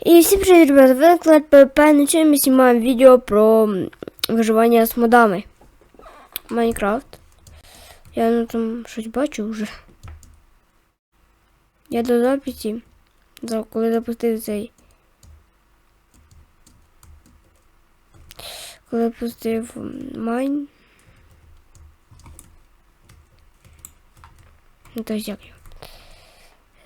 І всім привіт, ребята, ви каналі ПВП, на чому ми знімаємо відео про виживання з модами. Майнкрафт. Я ну там щось бачу вже. Я до записі, за- коли запустив цей. Коли запустив майн. Ну, то як його.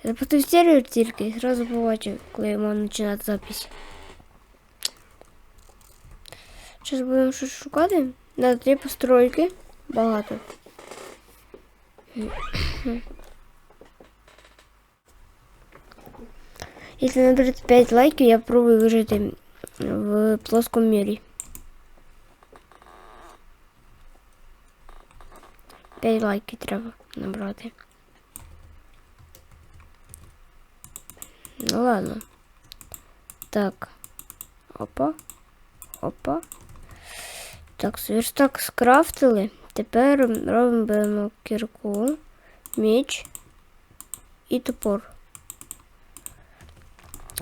Запустив сервер тільки і зразу побачив, коли можна починати запись. Зараз будемо щось шукати. Тут є постройки. Багато. Якщо наберете 5 лайків, я пробую вижити в плоскому мірі. 5 лайків треба набрати. Ну ладно. Так. Опа. Опа. Так, сверстак скрафтили. Тепер робимо кірку, меч і топор.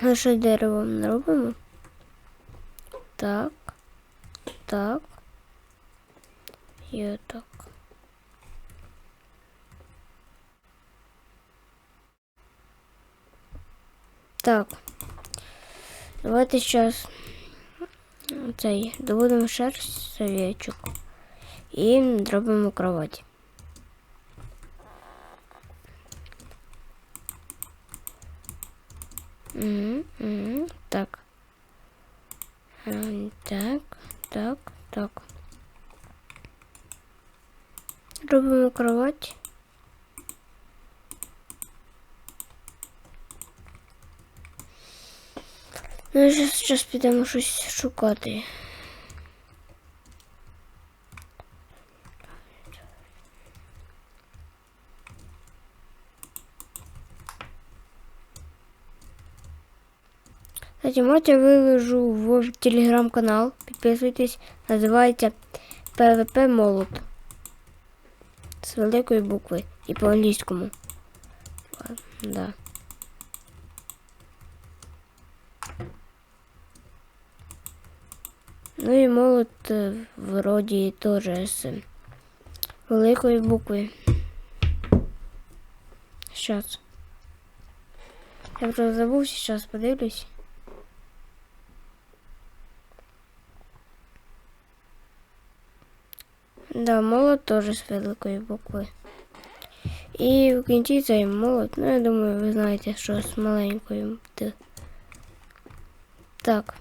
А що деревом не робимо? Так. Так. І отак. Так. Давайте сейчас цей добудемо шерсть овечок і зробимо кровать. Угу, угу, так. Ем, Так, так, так. Робимо кровать. Ну, зараз, зараз підемо щось шукати. Кстати, мать я в телеграм-канал. Підписуйтесь. Називається ПВП Молот. З великої букви. І по-англійському. Да. Ну і молот е, вроді теж з великої букви. Щас. Я просто забув, сейчас подивлюсь. Да, молот теж з великої букви. І в кінці цей молот, ну я думаю, ви знаєте, що з маленькою. Так.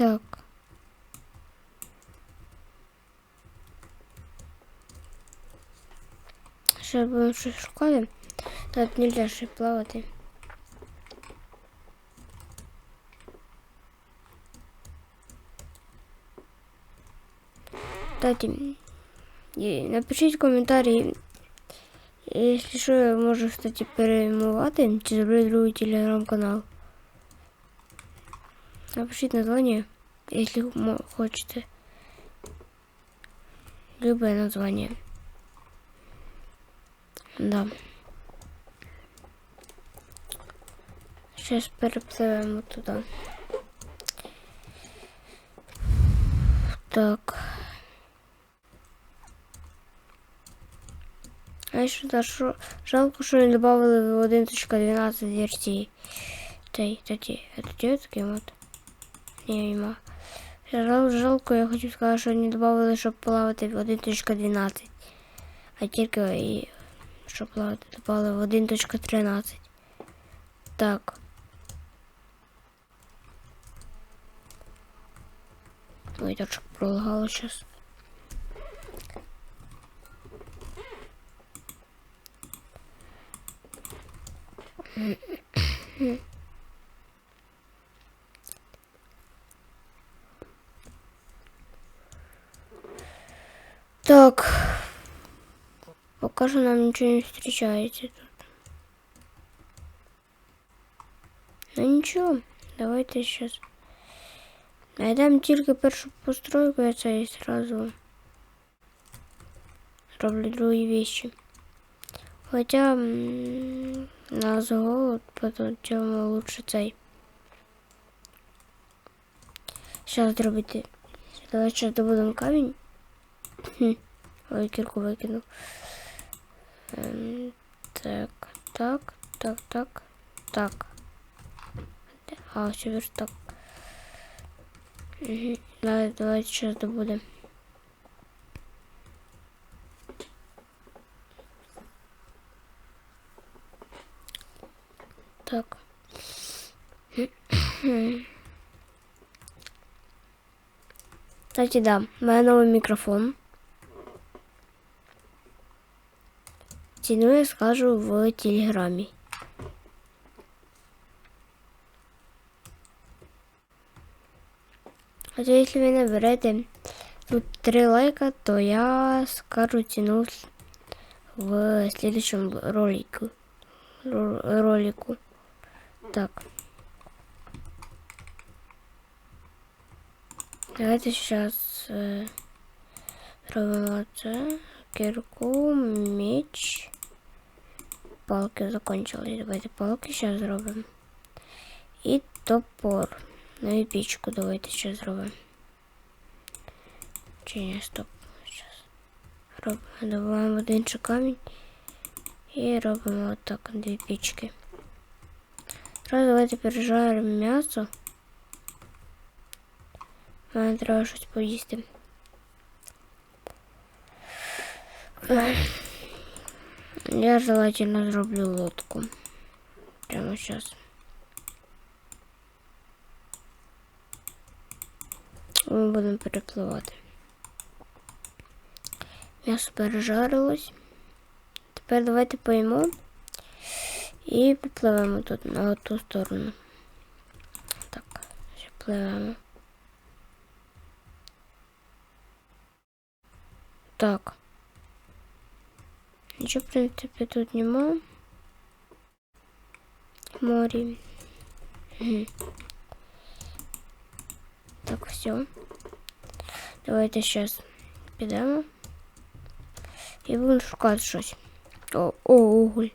Так. Ще будемо щось шукати. Тут нельзя ще плавати. Кстати, і напишіть коментарі, якщо що, я можу, кстати, перейменувати, чи зроблю другий телеграм-канал. Напишите название, если мо- хочете. Любое название. Да. Сейчас перепливемо вот туда. Так. А що та що? Жалко, що не добавили в 1.12 версії. Цей, тоді, а тоді таким от. Ні, нема. Жал, жалко, я хочу сказати, що не додали, щоб плавати в 1.12. А тільки і щоб плавати додали в 1.13. Так. Ой, що пролагало зараз. Так. Пока что нам ничего не встречается тут. Ну ничего. Давайте сейчас. Найдемо тільки першу постройку, я це і сразу роблю другі вещи. Хоча м, на голод, потім лучше цей. Зараз зробити. Давай зараз добудемо камінь. Хм. Ой, кірку викинув. Так, так, так, так, так. А, все верстак. Угу. Давай, давай сейчас добудем. Так. Кстати, да, у мене новий мікрофон. Ціну я скажу в телеграмі. Хотя если вы наберете тут три лайка, то я скажу ціну в следующем ролику. Ро- ролику. Так. Давайте сейчас е, робимо це. Кирку, меч. Палки закончились. Давайте палки сейчас зробимо. І топор. Ну і пічку давайте ще зробимо. Чи ні, стоп. Сейчас. Робимо, добуваємо один ще камінь. І робимо отак дві пічки. Зараз давайте пережаримо м'ясо. Мені треба щось поїсти. Я желательно зроблю лодку. Прямо сейчас. Ми будемо перепливати. М'ясо пережарилось. Тепер давайте поїмо і попливемо тут на ту сторону. Так, ще пливемо. Так. Нічого, в принципі, тут нема. Морі. Угу. Так, все. Давайте сейчас підемо. І будемо шукати щось. О, о, уголь.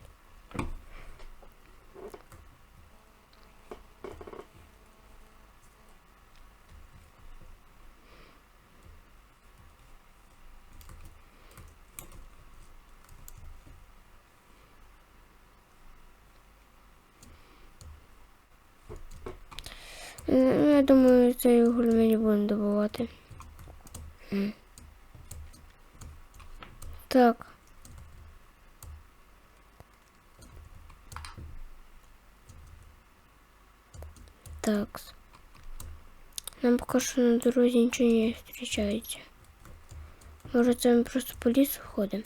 Я думаю, цей уголь ми не будемо добувати. М. Так. Так. Нам поки що на дорозі нічого не зустрічається. Може, це ми просто по лісу ходимо?